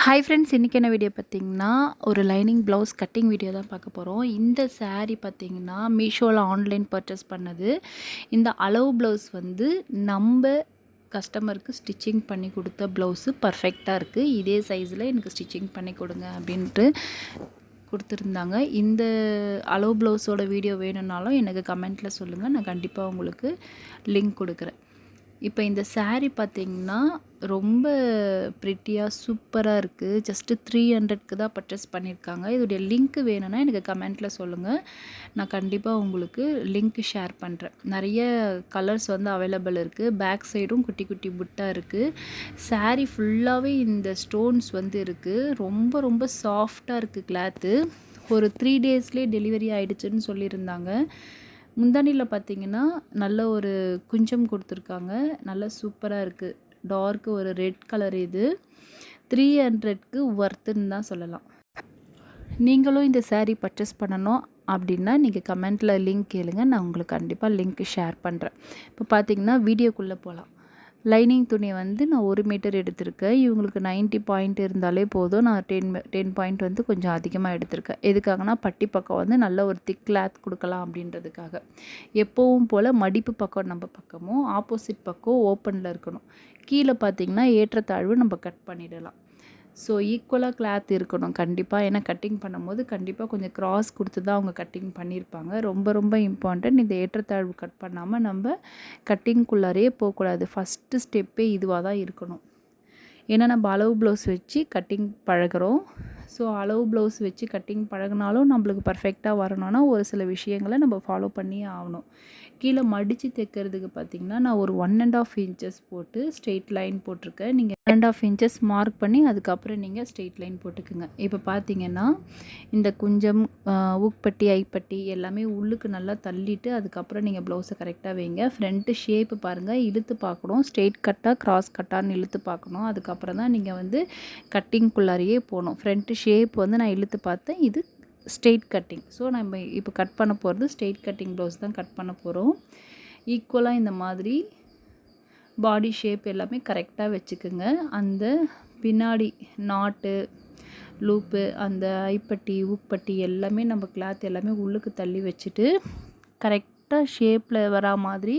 Hi friends இன்றைக்கி என்ன video பார்த்தீங்கன்னா ஒரு லைனிங் ப்ளவுஸ் கட்டிங் வீடியோ தான் பார்க்க போகிறோம் இந்த சாரீ பார்த்தீங்கன்னா மீஷோவில் ஆன்லைன் பர்ச்சேஸ் பண்ணது. இந்த அளவு ப்ளவுஸ் வந்து நம்ம கஸ்டமருக்கு ஸ்டிச்சிங் பண்ணி கொடுத்த ப்ளவுஸு பர்ஃபெக்டாக இருக்குது இதே சைஸில் எனக்கு ஸ்டிச்சிங் பண்ணி கொடுங்க அப்படின்ட்டு கொடுத்துருந்தாங்க. இந்த அளவு ப்ளவுஸோட வீடியோ வேணும்னாலும் எனக்கு கமெண்ட்டில் சொல்லுங்கள் நான் கண்டிப்பாக உங்களுக்கு லிங்க் கொடுக்குறேன். இப்போ இந்த சேரீ பார்த்திங்கன்னா ரொம்ப ப்ரிட்டியாக சூப்பராக இருக்குது ஜஸ்ட்டு த்ரீ ஹண்ட்ரட்க்கு தான் பர்ச்சேஸ் பண்ணியிருக்காங்க. இதோடைய லிங்க் வேணும்னா எனக்கு கமெண்ட்டில் சொல்லுங்கள் நான் கண்டிப்பாக உங்களுக்கு லிங்க் ஷேர் பண்ணுறேன் நிறைய கலர்ஸ் வந்து அவைலபிள் இருக்குது பேக் சைடும் குட்டி குட்டி புட்டாக இருக்குது சாரீ ஃபுல்லாகவே இந்த ஸ்டோன்ஸ் வந்து இருக்குது ரொம்ப ரொம்ப சாஃப்டாக இருக்குது கிளாத்து ஒரு த்ரீ டேஸ்லேயே டெலிவரி ஆகிடுச்சுன்னு சொல்லியிருந்தாங்க. முந்தானியில் பார்த்தீங்கன்னா நல்ல ஒரு குஞ்சம் கொடுத்துருக்காங்க. நல்லா சூப்பராக இருக்குது டார்க்கு ஒரு ரெட் கலர் இது. த்ரீ ஹண்ட்ரட்க்கு ஒர்த்துன்னு தான் சொல்லலாம். நீங்களும் இந்த சேரீ பர்ச்சேஸ் பண்ணணும் அப்படின்னா நீங்கள் கமெண்ட்டில் லிங்க் கேளுங்க. நான் உங்களுக்கு கண்டிப்பாக லிங்க் ஷேர் பண்ணுறேன் இப்போ பார்த்தீங்கன்னா வீடியோக்குள்ளே போகலாம் லைனிங் துணி வந்து நான் ஒரு மீட்டர் எடுத்திருக்கேன். இவங்களுக்கு 90 பாயிண்ட் இருந்தாலே போதும். நான் டென் டென் பாயிண்ட் வந்து கொஞ்சம் அதிகமாக எடுத்திருக்கேன். எதுக்காகனா பட்டி பக்கம் வந்து நல்ல ஒரு திக் கிளாத் கொடுக்கலாம் அப்படின்றதுக்காக. எப்போவும் போல் மடிப்பு பக்கம் நம்ம பக்கமும் ஆப்போசிட் பக்கம் ஓப்பனில் இருக்கணும். கீழே பார்த்தீங்கன்னா ஏற்றத்தாழ்வு நம்ம கட் பண்ணிடலாம். ஸோ ஈக்குவலாக கிளாத் இருக்கணும். கண்டிப்பாக ஏன்னா கட்டிங் பண்ணும்போது கண்டிப்பாக கொஞ்சம் கிராஸ் கொடுத்து தான் அவங்க கட்டிங் பண்ணியிருப்பாங்க. ரொம்ப ரொம்ப இம்பார்ட்டன்ட் இந்த ஏற்றத்தாழ்வு கட் பண்ணாமல் நம்ம கட்டிங்குள்ளாரையே போகக்கூடாது. ஃபஸ்ட்டு ஸ்டெப்பே இதுவாக தான் இருக்கணும். ஏன்னா நம்ம அளவு ப்ளவுஸ் வச்சு கட்டிங் பழகுறோம். ஸோ அளவு ப்ளவுஸ் வச்சு கட்டிங் பழகினாலும் நம்மளுக்கு பர்ஃபெக்டாக வரணும்னா ஒரு சில விஷயங்களை நம்ம ஃபாலோ பண்ணியே ஆகணும். கீழே மடித்து தைக்கிறதுக்கு பார்த்திங்கன்னா நான் ஒரு ஒன் அண்ட் ஆஃப் இன்ச்சஸ் போட்டு ஸ்ட்ரெயிட் லைன் போட்டிருக்கேன். நீங்கள் one and half inches mark பண்ணி அதுக்கப்புறம் நீங்கள் ஸ்ட்ரெயிட் லைன் போட்டுக்குங்க. இப்போ பார்த்தீங்கன்னா இந்த குஞ்சம் ஊக்பட்டி ஐப்பட்டி எல்லாமே உள்ளுக்கு நல்லா தள்ளிட்டு அதுக்கப்புறம் நீங்கள் ப்ளவுஸை கரெக்டாக வைங்க. ஃப்ரண்ட்டு ஷேப்பு பாருங்கள் இழுத்து பார்க்கணும். ஸ்ட்ரெயிட் கட்டாக கிராஸ் கட்டான்னு இழுத்து பார்க்கணும். அதுக்கப்புறம் தான் நீங்கள் வந்து கட்டிங்குள்ளாரியே போகணும். ஃப்ரண்ட்டு ஷேப் வந்து நான் இழுத்து பார்த்தேன். இது ஸ்ட்ரெயிட் கட்டிங். ஸோ நம்ம இப்போ கட் பண்ண போகிறது ஸ்ட்ரெயிட் கட்டிங் ப்ளவுஸ் தான் கட் பண்ண போகிறோம் ஈக்குவலாக இந்த மாதிரி பாடி ஷேப் எல்லாமே கரெக்டாக வச்சுக்குங்க. அந்த பின்னாடி நாட்டு லூப்பு அந்த ஐப்பட்டி உப்பட்டி எல்லாமே நம்ம கிளாத் எல்லாமே உள்ளுக்கு தள்ளி வச்சுட்டு கரெக்டாக ஷேப்பில் வரா மாதிரி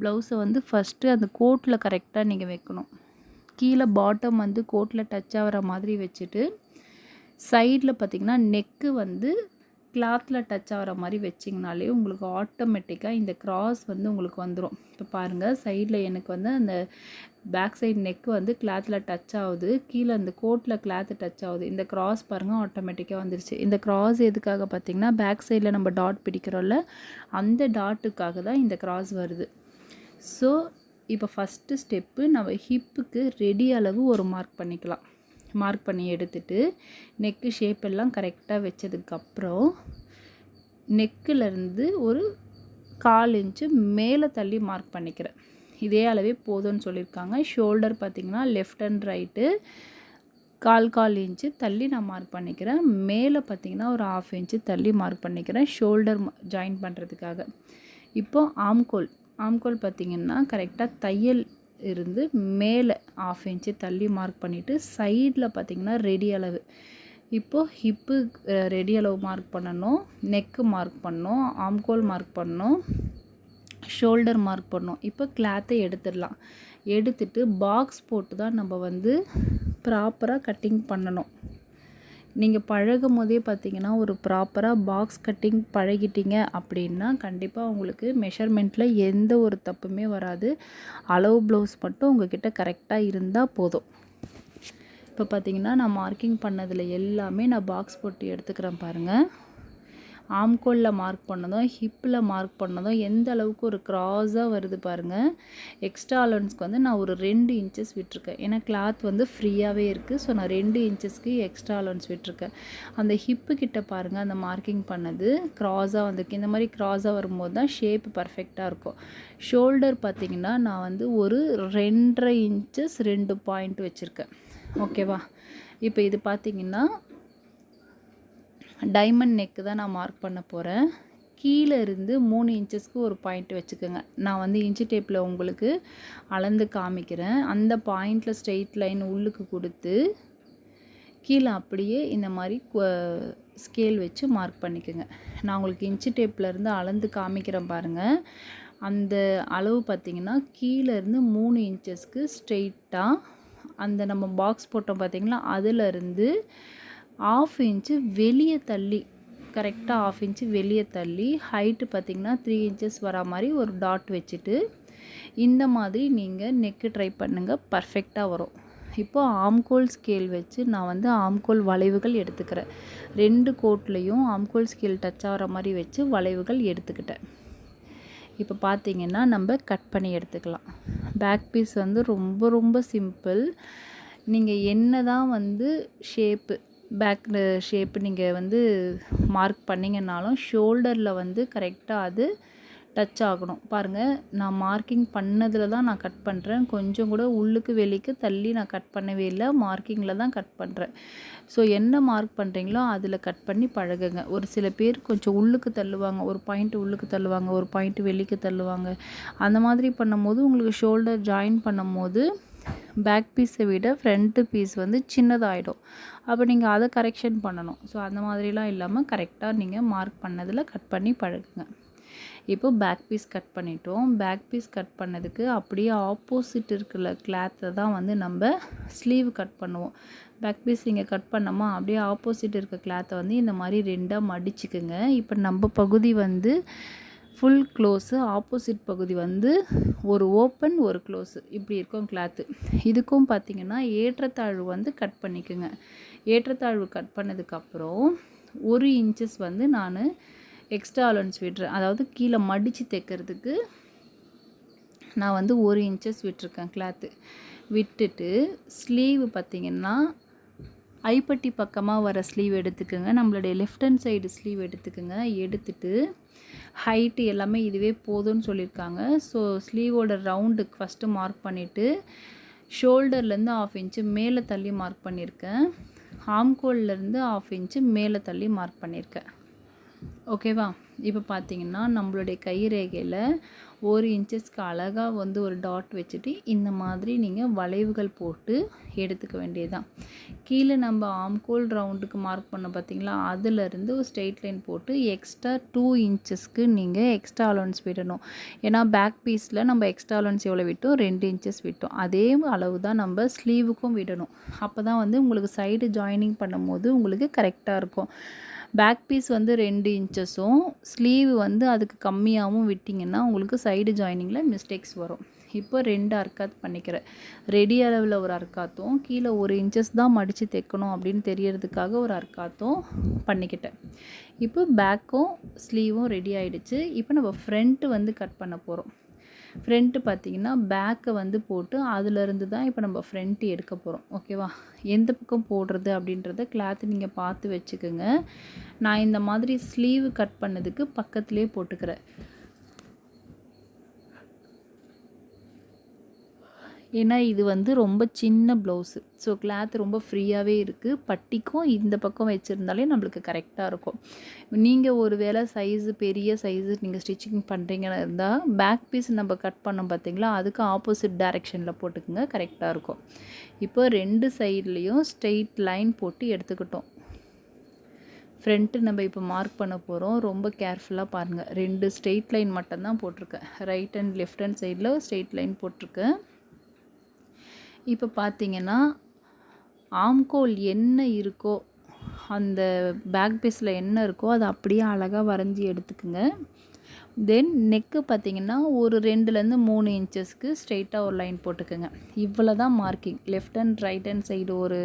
ப்ளவுஸை வந்து ஃபஸ்ட்டு அந்த கோட்டில் கரெக்டாக நீங்கள் வைக்கணும். கீழே பாட்டம் வந்து கோட்டில் டச் ஆகிற மாதிரி வச்சுட்டு சைடில் பார்த்திங்கன்னா நெக்கு வந்து கிளாத்தில் டச் ஆகிற மாதிரி வச்சிங்கனாலே உங்களுக்கு ஆட்டோமேட்டிக்காக இந்த கிராஸ் வந்து உங்களுக்கு வந்துடும் இப்போ பாருங்கள் சைடில் எனக்கு வந்து அந்த பேக் சைடு நெக்கு வந்து கிளாத்தில் டச் ஆகுது. கீழே அந்த கோட்டில் கிளாத்து டச் ஆகுது. இந்த கிராஸ் பாருங்கள் ஆட்டோமேட்டிக்காக வந்துருச்சு. இந்த கிராஸ் எதுக்காக பார்த்திங்கன்னா பேக் சைடில் நம்ம டாட் பிடிக்கிறோம்ல அந்த டாட்டுக்காக தான் இந்த கிராஸ் வருது. ஸோ இப்போ ஃபஸ்ட்டு ஸ்டெப்பு நம்ம ஹிப்புக்கு ரெடி அளவு ஒரு மார்க் பண்ணிக்கலாம். மார்க் பண்ணி எடுத்துட்டு நெக்கு ஷேப் எல்லாம் கரெக்டாக வச்சதுக்கப்புறம் நெக்கிலேருந்து ஒரு கால் இன்ச்சு மேலே தள்ளி மார்க் பண்ணிக்கிறேன். இதே அளவே போதும்னு சொல்லியிருக்காங்க. ஷோல்டர் பார்த்திங்கன்னா லெஃப்ட் அண்ட் ரைட்டு கால் கால் இன்ச்சு தள்ளி நான் மார்க் பண்ணிக்கிறேன். மேலே பார்த்திங்கன்னா ஒரு ஆஃப் இன்ச்சு தள்ளி மார்க் பண்ணிக்கிறேன். ஷோல்டர் ஜாயின் பண்ணுறதுக்காக இப்போ ஆம்கோல் ஆம்கோல் பார்த்திங்கன்னா கரெக்டாக தையல் இருந்து மேலே ஆஃப் இன்ச்சு தள்ளி மார்க் பண்ணிவிட்டு சைடில் பார்த்திங்கன்னா ரெடி அளவு. இப்போது ஹிப்பு ரெடி அளவு மார்க் பண்ணணும் நெக்கு மார்க் பண்ணணும் ஆம்கோல் மார்க் பண்ணணும் ஷோல்டர் மார்க் பண்ணணும். இப்போ கிளாத்தை எடுத்துடலாம். எடுத்துட்டு பாக்ஸ் போட்டு தான் நம்ம வந்து ப்ராப்பராக கட்டிங் பண்ணணும். நீங்கள் பழகும் போதே பார்த்தீங்கன்னா ஒரு ப்ராப்பராக பாக்ஸ் கட்டிங் பழகிட்டீங்க அப்படின்னா கண்டிப்பாக உங்களுக்கு மெஷர்மெண்ட்டில் எந்த ஒரு தப்புமே வராது. அளவு ப்ளவுஸ் மட்டும் உங்ககிட்ட கரெக்டாக இருந்தால் போதும். இப்போ பார்த்தீங்கன்னா நான் மார்க்கிங் பண்ணதில் எல்லாமே நான் பாக்ஸ் போட்டு எடுத்துக்கிறேன் பாருங்கள் ஆம்கோலில் மார்க் பண்ணதும் ஹிப்பில் மார்க் பண்ணதும் எந்த அளவுக்கு ஒரு க்ராஸாக வருது பாருங்கள் எக்ஸ்ட்ரா அலவன்ஸ்க்கு வந்து நான் ஒரு ரெண்டு இன்ச்சஸ் விட்டுருக்கேன். ஏன்னா கிளாத் வந்து ஃப்ரீயாகவே இருக்குது ஸோ நான் ரெண்டு இன்ச்சஸ்க்கு எக்ஸ்ட்ரா அலவன்ஸ் விட்டுருக்கேன். அந்த ஹிப்பு கிட்ட பாருங்கள் அந்த மார்க்கிங் பண்ணது க்ராஸாக வந்திருக்கு. இந்த மாதிரி க்ராஸாக வரும்போது தான் ஷேப் பர்ஃபெக்டாக இருக்கும். ஷோல்டர் பார்த்திங்கன்னா நான் வந்து ஒரு ரெண்டரை இன்ச்சஸ் ரெண்டு பாயிண்ட் வச்சுருக்கேன். ஓகேவா இப்போ இது பார்த்திங்கன்னா டைமண்ட் நெக்கு தான் நான் மார்க் பண்ண போகிறேன் கீழே இருந்து மூணு இன்ச்சஸ்க்கு ஒரு பாயிண்ட் வச்சுக்கோங்க. நான் வந்து இன்ச்சு டேப்பில் உங்களுக்கு அளந்து காமிக்கிறேன். அந்த பாயிண்டில் ஸ்ட்ரெயிட் லைன் உள்ளுக்கு கொடுத்து கீழே அப்படியே இந்த மாதிரி ஸ்கேல் வச்சு மார்க் பண்ணிக்கோங்க. நான் உங்களுக்கு இன்ச்சு டேப்லேருந்து அளந்து காமிக்கிறேன் பாருங்கள் அந்த அளவு பார்த்திங்கன்னா கீழேருந்து மூணு இன்ச்சஸ்க்கு ஸ்ட்ரெயிட்டாக அந்த நம்ம பாக்ஸ் போட்டோம் பார்த்திங்களா அதிலருந்து ஆஃப் இன்ச்சு வெளியே தள்ளி கரெக்டாக ஆஃப் இன்ச்சு வெளியே தள்ளி ஹைட்டு பார்த்திங்கன்னா த்ரீ இன்ச்சஸ் வரா மாதிரி ஒரு டாட் வச்சுட்டு இந்த மாதிரி நீங்கள் நெக்கு ட்ரை பண்ணுங்கள் பர்ஃபெக்டாக வரும். இப்போது ஆம்கோல் ஸ்கேல் வச்சு நான் வந்து ஆம்கோல் வளைவுகள் எடுத்துக்கிறேன். ரெண்டு கோட்லேயும் ஆம்கோல் ஸ்கேல் டச் ஆகிற மாதிரி வச்சு வளைவுகள் எடுத்துக்கிட்டேன். இப்போ பார்த்தீங்கன்னா நம்ம கட் பண்ணி எடுத்துக்கலாம். பேக் பீஸ் வந்து ரொம்ப ரொம்ப சிம்பிள் நீங்கள் என்ன தான் வந்து ஷேப்பு பேக் ஷேப்பு நீங்கள் வந்து மார்க் பண்ணிங்கனாலும் ஷோல்டரில் வந்து கரெக்டாக அது டச் ஆகணும். பாருங்கள் நான் மார்க்கிங் பண்ணதில் தான் நான் கட் பண்ணுறேன் கொஞ்சம் கூட உள்ளுக்கு வெளிக்கு தள்ளி நான் கட் பண்ணவே இல்லை. மார்க்கிங்கில் தான் கட் பண்ணுறேன் ஸோ என்ன மார்க் பண்ணுறீங்களோ அதில் கட் பண்ணி பழகுங்க. ஒரு சில பேர் கொஞ்சம் உள்ளுக்கு தள்ளுவாங்க. ஒரு பாயிண்ட் உள்ளுக்கு தள்ளுவாங்க. ஒரு பாயிண்ட் வெளிக்கு தள்ளுவாங்க. அந்த மாதிரி பண்ணும்போது உங்களுக்கு ஷோல்டர் ஜாயின் பண்ணும்போது பேக் பீஸை விட ஃப்ரண்ட்டு பீஸ் வந்து சின்னதாகிடும் அப்போ நீங்கள் அதை கரெக்ஷன் பண்ணணும். ஸோ அந்த மாதிரிலாம் இல்லாமல் கரெக்டாக நீங்கள் மார்க் பண்ணதில் கட் பண்ணி பழகுங்க. இப்போ பேக் பீஸ் கட் பண்ணிட்டோம். பேக் பீஸ் கட் பண்ணதுக்கு அப்படியே ஆப்போசிட் இருக்கிற கிளாத்தை தான் வந்து நம்ம ஸ்லீவ் கட் பண்ணுவோம். பேக் பீஸ் இங்கே கட் பண்ணோமா? அப்படியே ஆப்போசிட் இருக்க கிளாத்தை வந்து இந்த மாதிரி ரெண்டாக மடிச்சுக்குங்க. இப்போ நம்ம பகுதி வந்து ஃபுல் க்ளோஸு ஆப்போசிட் பகுதி வந்து ஒரு ஓப்பன் ஒரு க்ளோஸு இப்படி இருக்கும் கிளாத்து இதுக்கும் பார்த்திங்கன்னா ஏற்றத்தாழ்வு வந்து கட் பண்ணிக்கோங்க. ஏற்றத்தாழ்வு கட் பண்ணதுக்கப்புறம் ஒரு இன்ச்சஸ் வந்து நான் எக்ஸ்ட்ரா அலவன்ஸ் விடுறேன் அதாவது கீழே மடித்து தைக்கிறதுக்கு நான் வந்து ஒரு இன்ச்சஸ் விட்டுருக்கேன் கிளாத்து விட்டுட்டு ஸ்லீவ் பார்த்திங்கன்னா ஐப்பட்டி பக்கமாக வர ஸ்லீவ் எடுத்துக்கோங்க. நம்மளுடைய லெஃப்ட் ஹேண்ட் சைடு ஸ்லீவ் எடுத்துக்கோங்க. எடுத்துட்டு ஹைட்டு எல்லாமே இதுவே போதும்னு சொல்லியிருக்காங்க. ஸோ ஸ்லீவோட ரவுண்டுக்கு ஃபஸ்ட்டு மார்க் பண்ணிவிட்டு ஷோல்டர்லேருந்து ஆஃப் இன்ச்சு மேலே தள்ளி மார்க் பண்ணியிருக்கேன். ஆம்கோல்லேருந்து ஆஃப் இன்ச்சு மேலே தள்ளி மார்க் பண்ணியிருக்கேன். ஓகேவா இப்போ பார்த்தீங்கன்னா நம்மளுடைய கை ரேகையில் ஒரு இன்ச்சஸ்க்கு அழகாக வந்து ஒரு டாட் வச்சுட்டு இந்த மாதிரி நீங்கள் வளைவுகள் போட்டு எடுத்துக்க வேண்டியதுதான். கீழே நம்ம ஆம்கோல் ரவுண்டுக்கு மார்க் பண்ண பார்த்தீங்களா? அதுலேருந்து ஒரு ஸ்ட்ரெயிட் லைன் போட்டு எக்ஸ்ட்ரா டூ இன்ச்சஸ்க்கு நீங்கள் எக்ஸ்ட்ரா அலவன்ஸ் விடணும். ஏன்னா பேக் பீஸில் நம்ம எக்ஸ்ட்ரா அலவன்ஸ் எவ்வளோ விட்டோம்? ரெண்டு இன்ச்சஸ் விட்டோம். அதே அளவு தான் நம்ம ஸ்லீவுக்கும் விடணும். அப்போ தான் வந்து உங்களுக்கு சைடு ஜாயினிங் பண்ணும்போது உங்களுக்கு கரெக்டாக இருக்கும். பேக் பீஸ் வந்து ரெண்டு இன்ச்சஸும் ஸ்லீவ் வந்து அதுக்கு கம்மியாகவும் விட்டிங்கன்னா உங்களுக்கு சைடு ஜாயினிங்கில் மிஸ்டேக்ஸ் வரும். இப்போ ரெண்டு அர்க்காத் பண்ணிக்கிறேன். ரெடி அளவில் ஒரு அர்க்காத்தும் கீழே ஒரு இன்ச்சஸ் தான் மடித்து தைக்கணும் அப்படின்னு தெரியறதுக்காக ஒரு அர்க்காத்தும் பண்ணிக்கிட்டேன். இப்போ பேக்கும் ஸ்லீவும் ரெடி ஆகிடுச்சு இப்போ நம்ம ஃப்ரண்ட்டு வந்து கட் பண்ண போகிறோம் ஃப்ரண்ட்டு பார்த்திங்கன்னா பேக்கை வந்து போட்டு அதிலருந்து தான் இப்போ நம்ம ஃப்ரண்ட்டு எடுக்க போகிறோம் ஓகேவா எந்த பக்கம் போடுறது அப்படின்றத கிளாத்து நீங்கள் பார்த்து வச்சுக்கோங்க. நான் இந்த மாதிரி ஸ்லீவ் கட் பண்ணதுக்கு பக்கத்துலேயே போட்டுக்கிறேன். ஏன்னா இது வந்து ரொம்ப சின்ன ப்ளவுஸு ஸோ கிளாத் ரொம்ப ஃப்ரீயாகவே இருக்குது பட்டிக்கும் இந்த பக்கம் வச்சுருந்தாலே நம்மளுக்கு கரெக்டாக இருக்கும். நீங்கள் ஒரு வேளை சைஸு பெரிய சைஸு நீங்கள் ஸ்டிச்சிங் பண்ணுறீங்கன்னு இருந்தால் பேக் பீஸ் நம்ம கட் பண்ணோம் பார்த்தீங்களா அதுக்கு ஆப்போசிட் டைரெக்ஷனில் போட்டுக்கோங்க கரெக்டாக இருக்கும். இப்போ ரெண்டு சைட்லேயும் ஸ்ட்ரெயிட் லைன் போட்டு எடுத்துக்கிட்டோம். ஃப்ரண்ட்டு நம்ம இப்போ மார்க் பண்ண போகிறோம் ரொம்ப கேர்ஃபுல்லாக பாருங்கள் ரெண்டு ஸ்ட்ரெயிட் லைன் மட்டும்தான் போட்டிருக்கேன். ரைட் அண்ட் லெஃப்ட் ஹேண்ட் சைடில் ஸ்ட்ரெயிட் லைன் போட்டிருக்கேன். இப்போ பார்த்தீங்கன்னா ஆம்கோல் என்ன இருக்கோ அந்த பேக் பீஸில் என்ன இருக்கோ அதை அப்படியே அழகாக வரைஞ்சி எடுத்துக்குங்க. தென் நெக்கு பார்த்தீங்கன்னா ஒரு ரெண்டுலேருந்து மூணு இன்ச்சஸ்க்கு ஸ்ட்ரெயிட்டாக ஒரு லைன் போட்டுக்கோங்க. இவ்வளோ தான் marking left and right hand side ஒரு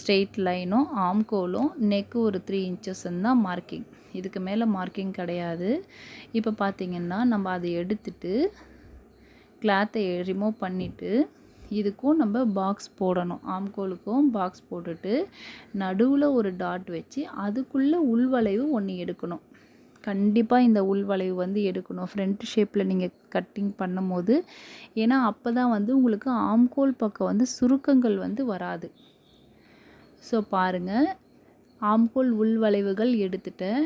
ஸ்ட்ரெயிட் லைனும் ஆம்கோலும் நெக்கு ஒரு த்ரீ இன்ச்சஸ்ன்னு தான் மார்க்கிங் இதுக்கு மேலே மார்க்கிங் கிடையாது. இப்போ பார்த்திங்கன்னா நம்ம அதை எடுத்துட்டு கிளாத்தை ரிமூவ் பண்ணிவிட்டு இதுக்கும் நம்ம பாக்ஸ் போடணும். ஆம்கோலுக்கும் பாக்ஸ் போட்டுட்டு நடுவில் ஒரு டாட் வச்சு அதுக்குள்ளே உள்வளைவு ஒன்று எடுக்கணும். கண்டிப்பாக இந்த உள்வளைவு வந்து எடுக்கணும். ஃப்ரண்ட் ஷேப்பில் நீங்கள் கட்டிங் பண்ணும்போது ஏன்னா அப்போ தான் வந்து உங்களுக்கு ஆம்கோல் பக்கம் வந்து சுருக்கங்கள் வந்து வராது. ஸோ பாருங்கள் ஆம்கோல் உள்வளைவுகள் எடுத்துட்டேன்.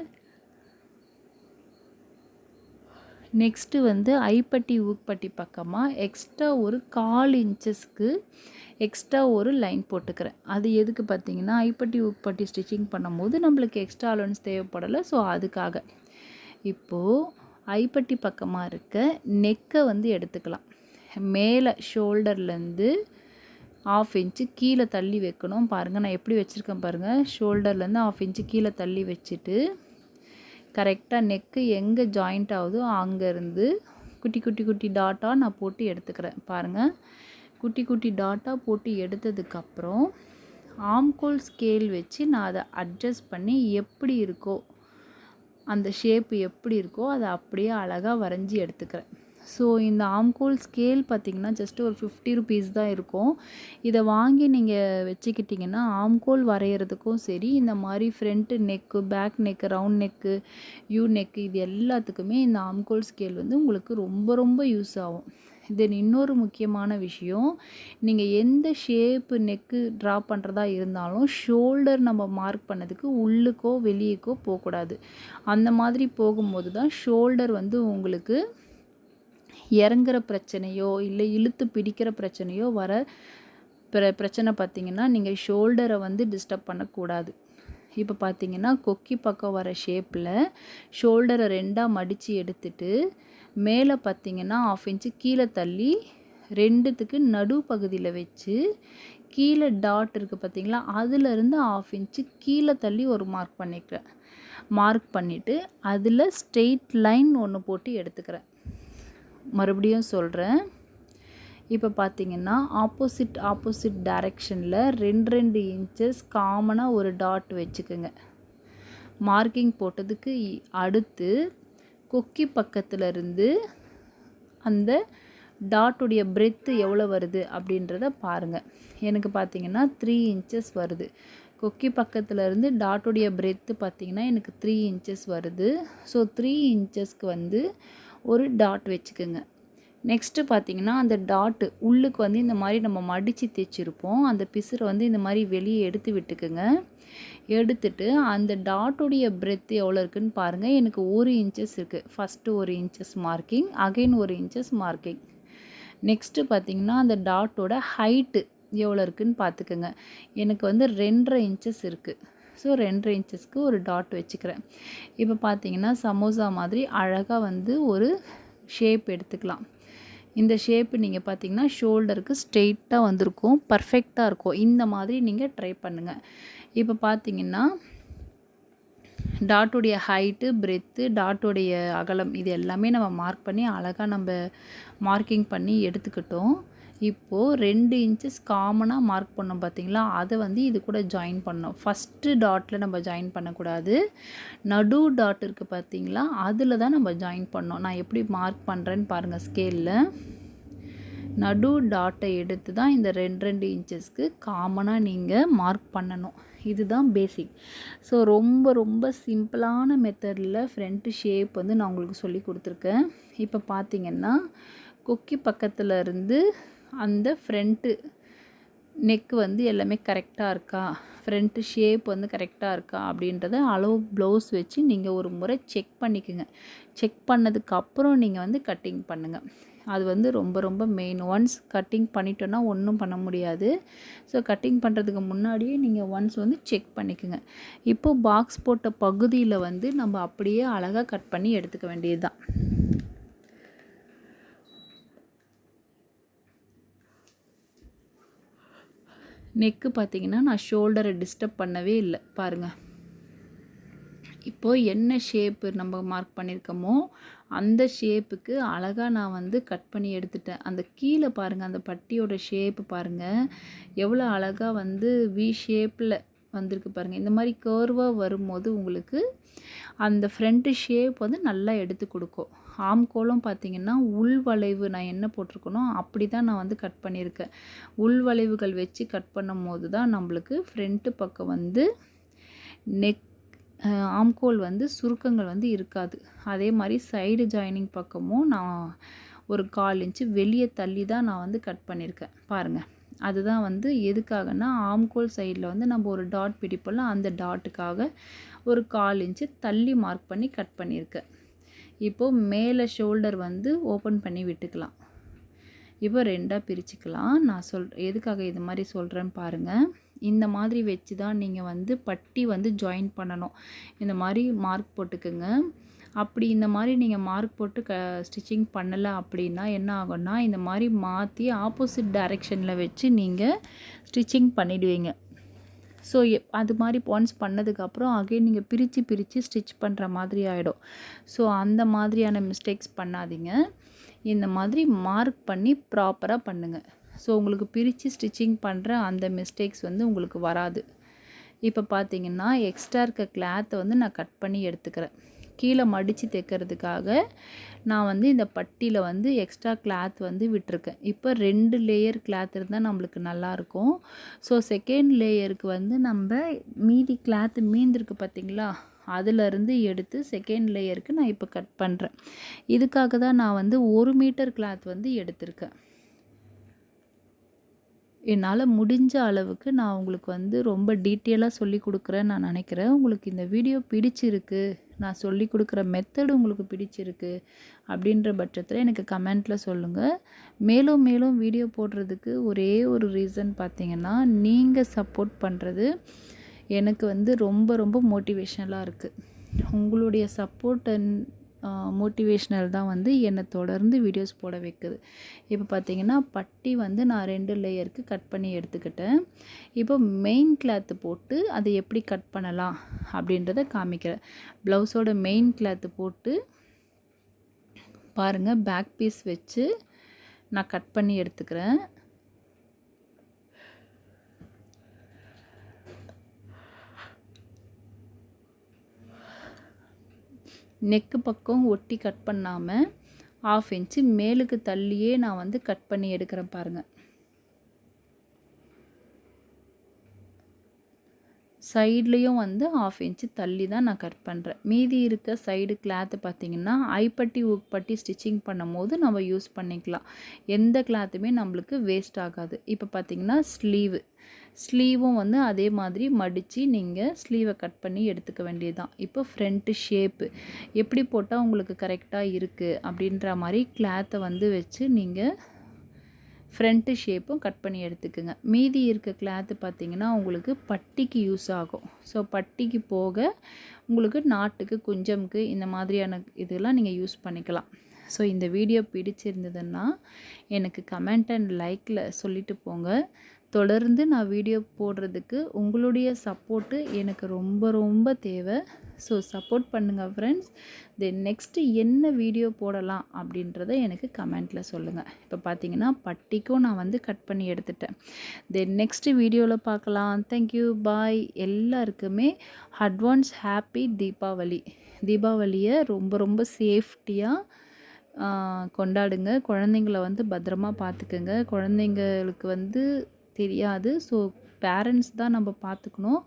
நெக்ஸ்ட்டு வந்து ஐப்பட்டி ஊக்பட்டி பக்கமாக எக்ஸ்ட்ரா ஒரு கால் இன்ச்சஸ்க்கு எக்ஸ்ட்ரா ஒரு லைன் போட்டுக்கிறேன். அது எதுக்கு பார்த்தீங்கன்னா ஐப்பட்டி உப்பட்டி ஸ்டிச்சிங் பண்ணும்போது நம்மளுக்கு எக்ஸ்ட்ரா அலோன்ஸ் தேவைப்படலை. ஸோ அதுக்காக. இப்போது ஐப்பட்டி பக்கமாக இருக்க நெக்கை வந்து எடுத்துக்கலாம். மேலே ஷோல்டர்லேருந்து ஆஃப் இன்ச்சு கீழே தள்ளி வைக்கணும். பாருங்கள் நான் எப்படி வச்சுருக்கேன் பாருங்கள் ஷோல்டர்லேருந்து ஆஃப் இன்ச்சு கீழே தள்ளி வச்சுட்டு கரெக்டாக நெக்கு எங்கே ஜாயிண்ட் ஆகுதோ அங்கேருந்து குட்டி குட்டி குட்டி டாட்டாக நான் போட்டு எடுத்துக்கிறேன். பாருங்கள் குட்டி குட்டி டாட்டாக போட்டு எடுத்ததுக்கப்புறம் ஆம்கோல் ஸ்கேல் வச்சு நான் அதை அட்ஜஸ்ட் பண்ணி எப்படி இருக்கோ அந்த ஷேப்பு எப்படி இருக்கோ அதை அப்படியே அழகாக வரைஞ்சி எடுத்துக்கிறேன். ஸோ இந்த ஆம்கோல் ஸ்கேல் பார்த்திங்கன்னா ஜஸ்ட் ஒரு ஃபிஃப்டி ருபீஸ் தான் இருக்கும். இதை வாங்கி நீங்கள் வச்சுக்கிட்டிங்கன்னா ஆம்கோல் வரைகிறதுக்கும் சரி இந்த மாதிரி front neck back neck round neck U neck இது எல்லாத்துக்குமே இந்த ஆம்கோல் ஸ்கேல் வந்து உங்களுக்கு ரொம்ப ரொம்ப யூஸ் ஆகும். தென் இன்னொரு முக்கியமான விஷயம் நீங்கள் எந்த ஷேப்பு நெக்கு ட்ரா பண்ணுறதா இருந்தாலும் ஷோல்டர் நம்ம மார்க் பண்ணதுக்கு உள்ளுக்கோ வெளியேக்கோ போகக்கூடாது. அந்த மாதிரி போகும்போது தான் ஷோல்டர் வந்து உங்களுக்கு இறங்குற பிரச்சனையோ இல்லை இழுத்து பிடிக்கிற பிரச்சனையோ வர பிர பிரச்சனை பார்த்திங்கன்னா நீங்கள் ஷோல்டரை வந்து டிஸ்டர்ப் பண்ணக்கூடாது. இப்போ பார்த்தீங்கன்னா கொக்கி பக்கம் வர ஷேப்பில் ஷோல்டரை ரெண்டாக மடித்து எடுத்துட்டு மேலே பார்த்தீங்கன்னா ஆஃப் இன்ச்சு கீழே தள்ளி ரெண்டுத்துக்கு நடு பகுதியில் வச்சு கீழே டாட் இருக்குது பார்த்தீங்களா அதுலேருந்து ஆஃப் இன்ச்சு கீழே தள்ளி ஒரு மார்க் பண்ணிக்கிறேன் மார்க் பண்ணிவிட்டு அதில் ஸ்ட்ரெயிட் லைன் ஒன்று போட்டு எடுத்துக்கிறேன். மறுபடியும் சொல்கிறேன் இப்போ பார்த்தீங்கன்னா ஆப்போசிட் ஆப்போசிட் டைரெக்ஷனில் ரெண்டு ரெண்டு இன்ச்சஸ் காமனாக ஒரு டாட் வச்சுக்கோங்க. மார்க்கிங் போட்டதுக்கு அடுத்து கொக்கி பக்கத்தில் இருந்து அந்த டாட்டுடைய பிரெத்து எவ்வளோ வருது அப்படின்றத பாருங்கள் எனக்கு பார்த்தீங்கன்னா த்ரீ இன்ச்சஸ் வருது. கொக்கி பக்கத்தில் இருந்து டாட்டுடைய பிரெத்து பார்த்திங்கன்னா எனக்கு த்ரீ இன்ச்சஸ் வருது. ஸோ த்ரீ இன்ச்சஸ்க்கு வந்து ஒரு டாட் வச்சுக்கோங்க. நெக்ஸ்ட்டு பார்த்தீங்கன்னா அந்த டாட்டு உள்ளுக்கு வந்து இந்த மாதிரி நம்ம மடித்து தைச்சிருப்போம் அந்த பிசுரை வந்து இந்த மாதிரி வெளியே எடுத்து விட்டுக்குங்க. எடுத்துட்டு அந்த டாட்டுடைய பிரெத் எவ்வளோ இருக்குன்னு பாருங்கள் எனக்கு ஒரு இன்ச்சஸ் இருக்குது ஃபஸ்ட்டு ஒரு இன்ச்சஸ் மார்க்கிங் அகைன் ஒரு இன்ச்சஸ் மார்க்கிங் நெக்ஸ்ட்டு பார்த்தீங்கன்னா அந்த டாட்டோட ஹைட்டு எவ்வளோ இருக்குதுன்னு பார்த்துக்குங்க எனக்கு வந்து ரெண்டரை இன்ச்சஸ் இருக்குது ஸோ ரெண்டரை இன்ச்சஸ்க்கு ஒரு டாட் வச்சுக்கிறேன். இப்போ பார்த்தீங்கன்னா சமோசா மாதிரி அழகாக வந்து ஒரு ஷேப் எடுத்துக்கலாம். இந்த ஷேப்பு நீங்கள் பார்த்தீங்கன்னா ஷோல்டருக்கு ஸ்ட்ரெயிட்டாக வந்திருக்கும் பர்ஃபெக்டாக இருக்கும். இந்த மாதிரி நீங்கள் ட்ரை பண்ணுங்கள் இப்போ பார்த்தீங்கன்னா டாட்டுடைய ஹைட்டு பிரெத்து டாட்டுடைய அகலம் இது எல்லாமே நம்ம மார்க் பண்ணி அழகாக நம்ம மார்க்கிங் பண்ணி எடுத்துக்கிட்டோம். இப்போது ரெண்டு இன்ச்சஸ் காமனாக மார்க் பண்ணோம் பார்த்தீங்களா அதை வந்து இது கூட ஜாயின் பண்ணோம். ஃபஸ்ட்டு டாட்டில் நம்ம ஜாயின் பண்ணக்கூடாது. நடு டாட் இருக்குது பார்த்தீங்களா அதில் தான் நம்ம ஜாயின் பண்ணோம். நான் எப்படி மார்க் பண்ணுறேன்னு பாருங்கள் ஸ்கேலில் நடு டாட்டை எடுத்து தான் இந்த ரெண்டு ரெண்டு இன்ச்சஸ்க்கு காமனாக நீங்கள் மார்க் பண்ணணும். இதுதான் பேசிக் ஸோ ரொம்ப ரொம்ப சிம்பிளான மெத்தடில் ஃப்ரண்ட்டு ஷேப் வந்து நான் உங்களுக்கு சொல்லி கொடுத்துருக்கேன். இப்போ பார்த்தீங்கன்னா கொக்கி பக்கத்தில் இருந்து அந்த ஃப்ரண்ட்டு நெக் வந்து எல்லாமே கரெக்டாக இருக்கா? ஃப்ரண்ட்டு ஷேப் வந்து கரெக்டாக இருக்கா? அப்படின்றத அளவு ப்ளவுஸ் வச்சு நீங்கள் ஒரு முறை செக் பண்ணிக்கோங்க. செக் பண்ணதுக்கப்புறம் நீங்கள் வந்து கட்டிங் பண்ணுங்கள் அது வந்து ரொம்ப ரொம்ப மெயின் ஒன்ஸ் கட்டிங் பண்ணிட்டோன்னா ஒன்றும் பண்ண முடியாது. ஸோ கட்டிங் பண்ணுறதுக்கு முன்னாடியே நீங்கள் ஒன்ஸ் வந்து செக் பண்ணிக்கோங்க. இப்போது பாக்ஸ் போட்ட பகுதியில் வந்து நம்ம அப்படியே அழகாக கட் பண்ணி எடுத்துக்க வேண்டியது தான் நெக்கு பார்த்தீங்கன்னா நான் ஷோல்டரை டிஸ்டர்ப் பண்ணவே இல்லை. பாருங்கள் இப்போது என்ன ஷேப்பு நம்ம மார்க் பண்ணியிருக்கோமோ அந்த ஷேப்புக்கு அழகாக நான் வந்து கட் பண்ணி எடுத்துட்டேன். அந்த கீழே பாருங்கள் அந்த பட்டியோட ஷேப்பு பாருங்கள் எவ்வளோ அழகாக வந்து வி ஷேப்பில் வந்திருக்கு பாருங்கள் இந்த மாதிரி கர்வாக வரும்போது உங்களுக்கு அந்த ஃப்ரண்ட்டு ஷேப் வந்து நல்லா எடுத்து கொடுக்கும். ஆம்கோலும் பார்த்தீங்கன்னா உள் வளைவு நான் என்ன போட்டிருக்கனோ அப்படி தான் நான் வந்து கட் பண்ணியிருக்கேன். உள் வளைவுகள் வச்சு கட் பண்ணும் போது தான் நம்மளுக்கு ஃப்ரண்ட்டு பக்கம் வந்து நெக் ஆம்கோல் வந்து சுருக்கங்கள் வந்து இருக்காது. அதே மாதிரி சைடு ஜாயினிங் பக்கமும் நான் ஒரு கால் இன்ச்சு வெளியே தள்ளி தான் நான் வந்து கட் பண்ணியிருக்கேன். பாருங்கள் அதுதான் வந்து எதுக்காகனா ஆம்கோல் சைடில் வந்து நம்ம ஒரு டாட் பிடிப்போம்ல அந்த டாட்டுக்காக ஒரு கால் இன்ச்சு தள்ளி மார்க் பண்ணி கட் பண்ணியிருக்கேன். இப்போது மேலே ஷோல்டர் வந்து ஓப்பன் பண்ணி விட்டுக்கலாம். இப்போ ரெண்டாக பிரிச்சுக்கலாம். நான் சொல் எதுக்காக இது மாதிரி சொல்கிறேன்னு பாருங்கள் இந்த மாதிரி வச்சு தான் நீங்கள் வந்து பட்டி வந்து ஜாயின் பண்ணணும். இந்த மாதிரி மார்க் போட்டுக்குங்க. அப்படி இந்த மாதிரி நீங்கள் மார்க் போட்டு க ஸ்டிச்சிங் பண்ணலை அப்படின்னா என்ன ஆகும்னா இந்த மாதிரி மாற்றி ஆப்போசிட் டைரெக்ஷனில் வச்சு நீங்கள் ஸ்டிச்சிங் பண்ணிடுவீங்க. ஸோ அது மாதிரி ஒன்ஸ் பண்ணதுக்கப்புறம் அகைன் நீங்கள் பிரித்து பிரித்து ஸ்டிச் பண்ணுற மாதிரி ஆகிடும் ஸோ அந்த மாதிரியான மிஸ்டேக்ஸ் பண்ணாதீங்க. இந்த மாதிரி மார்க் பண்ணி ப்ராப்பராக பண்ணுங்கள் ஸோ உங்களுக்கு பிரித்து ஸ்டிச்சிங் பண்ணுற அந்த மிஸ்டேக்ஸ் வந்து உங்களுக்கு வராது. இப்போ பார்த்தீங்கன்னா எக்ஸ்ட்ரா இருக்க கிளாத்தை வந்து நான் கட் பண்ணி எடுத்துக்கிறேன். கீழே மடித்து தைக்கிறதுக்காக நான் வந்து இந்த பட்டியில் வந்து எக்ஸ்ட்ரா கிளாத் வந்து விட்டுருக்கேன். இப்போ ரெண்டு லேயர் கிளாத் இருந்தால் நம்மளுக்கு நல்லாயிருக்கும் ஸோ செகண்ட் லேயருக்கு வந்து நம்ம மீதி கிளாத் மீந்திருக்கு பார்த்திங்களா அதிலருந்து எடுத்து செகண்ட் லேயருக்கு நான் இப்போ கட் பண்ணுறேன் இதுக்காக தான் நான் வந்து ஒரு மீட்டர் கிளாத் வந்து எடுத்திருக்கேன். என்னால் முடிஞ்ச அளவுக்கு நான் உங்களுக்கு வந்து ரொம்ப டீட்டெயிலாக சொல்லி கொடுக்குறேன்னு நான் நினைக்கிறேன். உங்களுக்கு இந்த வீடியோ பிடிச்சிருக்கு நான் சொல்லி கொடுக்குற மெத்தடு உங்களுக்கு பிடிச்சிருக்கு அப்படின்ற பட்சத்தில் எனக்கு கமெண்ட்டில் சொல்லுங்கள் மேலும் மேலும் வீடியோ போடுறதுக்கு ஒரே ஒரு ரீசன் பார்த்திங்கன்னா நீங்கள் சப்போர்ட் பண்ணுறது எனக்கு வந்து ரொம்ப ரொம்ப மோட்டிவேஷனலாக இருக்குது உங்களுடைய சப்போர்ட் அண்ட் மோட்டிவேஷ்னல் தான் வந்து என்னை தொடர்ந்து வீடியோஸ் போட வைக்குது. இப்போ பார்த்தீங்கன்னா பட்டி வந்து நான் ரெண்டு லேயருக்கு கட் பண்ணி எடுத்துக்கிட்டேன். இப்போ மெயின் கிளாத்து போட்டு அதை எப்படி கட் பண்ணலாம் அப்படின்றத காமிக்கிறேன். ப்ளவுஸோட மெயின் கிளாத்து போட்டு பாருங்கள் பேக் பீஸ் வச்சு நான் கட் பண்ணி எடுத்துக்கிறேன். நெக்கு பக்கம் ஒட்டி கட் பண்ணாமல் ஆஃப் இன்ச்சு மேலுக்கு தள்ளியே நான் வந்து கட் பண்ணி எடுக்கிறேன் பாருங்கள் சைட்லேயும் வந்து ஆஃப் இன்ச்சு தள்ளி தான் நான் கட் பண்ணுறேன் மீதி இருக்க சைடு கிளாத்து பார்த்திங்கன்னா ஐப்பட்டி உக்பட்டி ஸ்டிச்சிங் பண்ணும் போது நம்ம யூஸ் பண்ணிக்கலாம். எந்த கிளாத்துமே நம்மளுக்கு வேஸ்ட் ஆகாது. இப்போ பார்த்திங்கன்னா ஸ்லீவு ஸ்லீவும் வந்து அதே மாதிரி மடித்து நீங்கள் ஸ்லீவை கட் பண்ணி எடுத்துக்க வேண்டியது தான் இப்போ ஃப்ரண்ட்டு ஷேப்பு எப்படி போட்டால் உங்களுக்கு கரெக்டாக இருக்குது அப்படின்ற மாதிரி கிளாத்தை வந்து வச்சு நீங்கள் ஃப்ரண்ட்டு ஷேப்பும் கட் பண்ணி எடுத்துக்கோங்க. மீதி இருக்க கிளாத்து பார்த்திங்கன்னா உங்களுக்கு பட்டிக்கு யூஸ் ஆகும். ஸோ பட்டிக்கு போக உங்களுக்கு நாட்டுக்கு குஞ்சமுக்கு இந்த மாதிரியான இதெல்லாம் நீங்கள் யூஸ் பண்ணிக்கலாம். ஸோ இந்த வீடியோ பிடிச்சிருந்ததுன்னா எனக்கு கமெண்ட் அண்ட் லைக்கில் சொல்லிவிட்டு போங்க. தொடர்ந்து நான் வீடியோ போடுறதுக்கு உங்களுடைய சப்போர்ட்டு எனக்கு ரொம்ப ரொம்ப தேவை. ஸோ சப்போர்ட் பண்ணுங்கள் ஃப்ரெண்ட்ஸ் தென் நெக்ஸ்ட்டு என்ன வீடியோ போடலாம் அப்படின்றத எனக்கு கமெண்ட்டில் சொல்லுங்கள் இப்போ பார்த்தீங்கன்னா பட்டிக்கும் நான் வந்து கட் பண்ணி எடுத்துட்டேன். தென் நெக்ஸ்ட்டு வீடியோவில் பார்க்கலாம். தேங்க்யூ பாய் எல்லாருக்குமே அட்வான்ஸ் ஹாப்பி தீபாவளி. தீபாவளியை ரொம்ப ரொம்ப சேஃப்டியாக கொண்டாடுங்க. குழந்தைங்கள வந்து பத்திரமா பார்த்துக்குங்க. குழந்தைங்களுக்கு வந்து தெரியாது. ஸோ பேரண்ட்ஸ் தான் நம்ம பார்த்துக்கணும்.